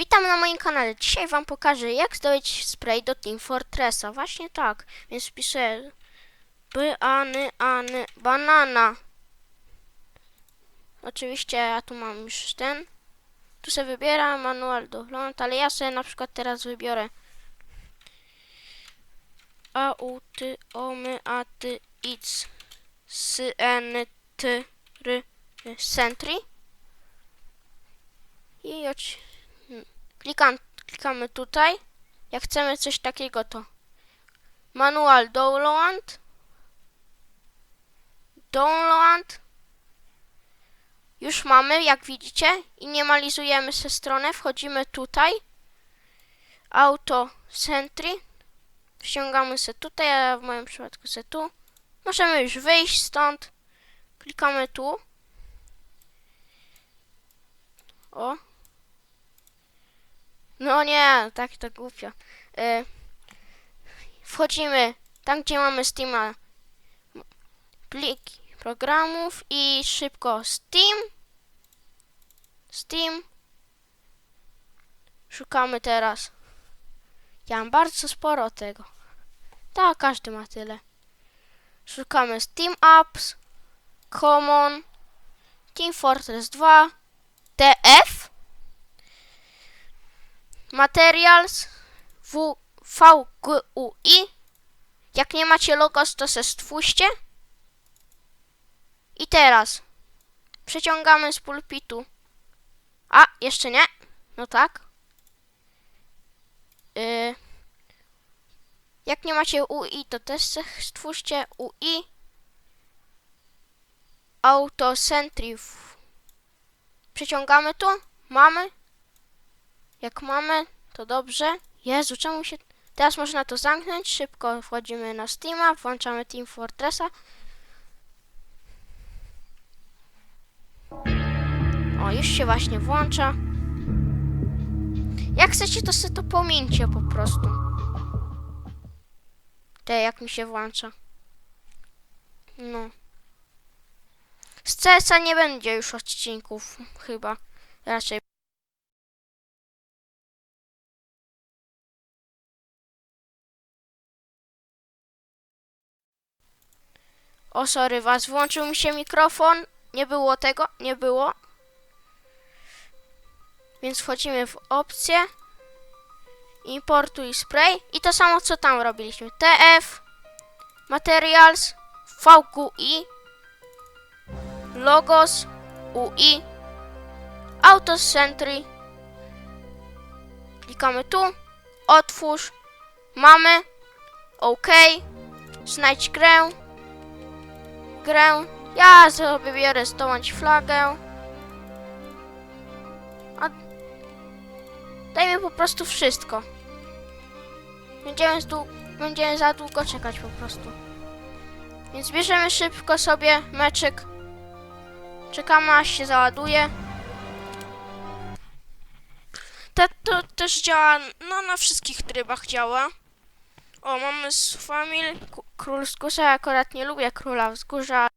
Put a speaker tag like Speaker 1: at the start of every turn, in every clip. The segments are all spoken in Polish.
Speaker 1: Witam na moim kanale. Dzisiaj wam pokażę jak zdobyć spray do Team Fortressa. Właśnie tak. Więc wpiszę by, any, banana. Oczywiście ja tu mam już ten. Tu sobie wybieram manual dogląd, ale ja sobie na przykład teraz wybiorę a, u, ty, o, my, a, ty, x, s, n, t, r, sentry. I oci- Klikam, klikamy tutaj. Jak chcemy coś takiego, to manual download. Download. Już mamy, jak widzicie. I nie malizujemy sobie stronę. Wchodzimy tutaj. Auto Sentry. Ściągamy sobie tutaj, a w moim przypadku sobie tu. Możemy już wyjść stąd. Klikamy tu. O, nie, tak to głupio. Y, wchodzimy tam, gdzie mamy Steama. Pliki programów i szybko Steam. Steam. Szukamy teraz. Ja mam bardzo sporo tego. Tak, każdy ma tyle. Szukamy Steam Apps, Common, Team Fortress 2, TF. Materials w, VGUI. Jak nie macie logos, to se stwórzcie. I teraz przeciągamy z pulpitu. A, jeszcze nie. No tak. Yy. Jak nie macie UI, to też stwórzcie UI. Autocentriv. Przeciągamy tu. Mamy. Jak mamy, to dobrze. Jezu, czemu się... Teraz można to zamknąć. Szybko wchodzimy na Steama, włączamy Team Fortressa. O, już się właśnie włącza. Jak chcecie, to sobie to pomińcie po prostu. Te, jak mi się włącza. No. Z CS-a nie będzie już odcinków, chyba. Raczej. O, sorry was, włączył mi się mikrofon. Nie było tego, nie było. Więc wchodzimy w opcję. Importuj spray. I to samo, co tam robiliśmy. TF, Materials, VQI, Logos, UI, Autosentry. Klikamy tu. Otwórz. Mamy. OK. Znajdź grę grę. Ja sobie biorę zdołać flagę. A dajmy po prostu wszystko. Będziemy, zdłu- będziemy za długo czekać po prostu. Więc bierzemy szybko sobie meczyk. Czekamy aż się załaduje.
Speaker 2: To, to też działa, no na wszystkich trybach działa. O, mamy z famil.
Speaker 1: Król wzgórza, ja akurat nie lubię króla wzgórza.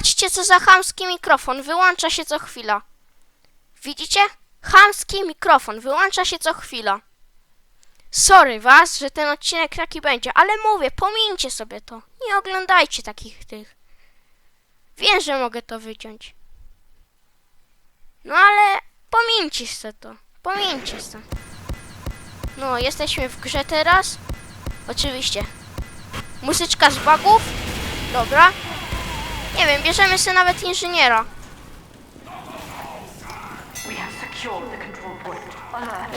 Speaker 1: Patrzcie, co za chamski mikrofon. Wyłącza się co chwila. Widzicie? Chamski mikrofon. Wyłącza się co chwila. Sorry was, że ten odcinek taki będzie, ale mówię, pomińcie sobie to. Nie oglądajcie takich tych. Wiem, że mogę to wyciąć. No ale pomińcie se to. Pomińcie se. No, jesteśmy w grze teraz. Oczywiście. Muzyczka z bugów. Dobra. Nie wiem, bierzemy sobie nawet inżyniera.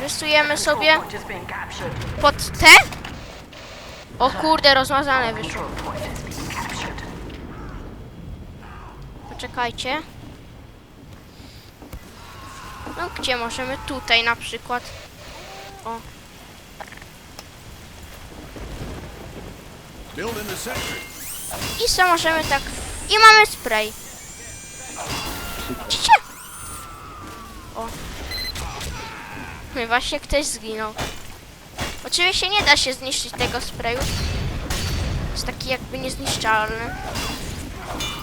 Speaker 1: Rysujemy sobie pod T. O kurde, rozmazane wyszło. Poczekajcie. No gdzie możemy? Tutaj na przykład. O, i co możemy tak... I mamy spray. Widzicie? O. No właśnie ktoś zginął. Oczywiście nie da się zniszczyć tego sprayu. Jest taki jakby niezniszczalny.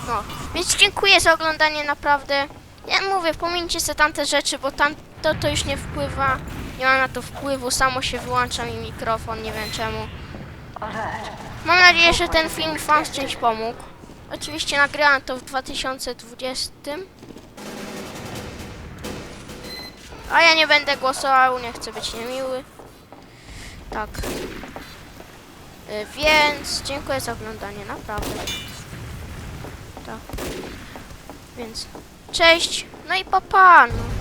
Speaker 1: No, więc dziękuję za oglądanie naprawdę. Ja mówię, pomińcie sobie tamte rzeczy, bo tam to, to już nie wpływa. Nie ma na to wpływu, samo się wyłącza mi mikrofon, nie wiem czemu. Mam nadzieję, że ten film Wam z pomógł. Oczywiście nagrałem to w 2020. A ja nie będę głosował, nie chcę być niemiły. Tak. Y, Więc dziękuję za oglądanie, naprawdę. Tak. Więc cześć, no i papa. No.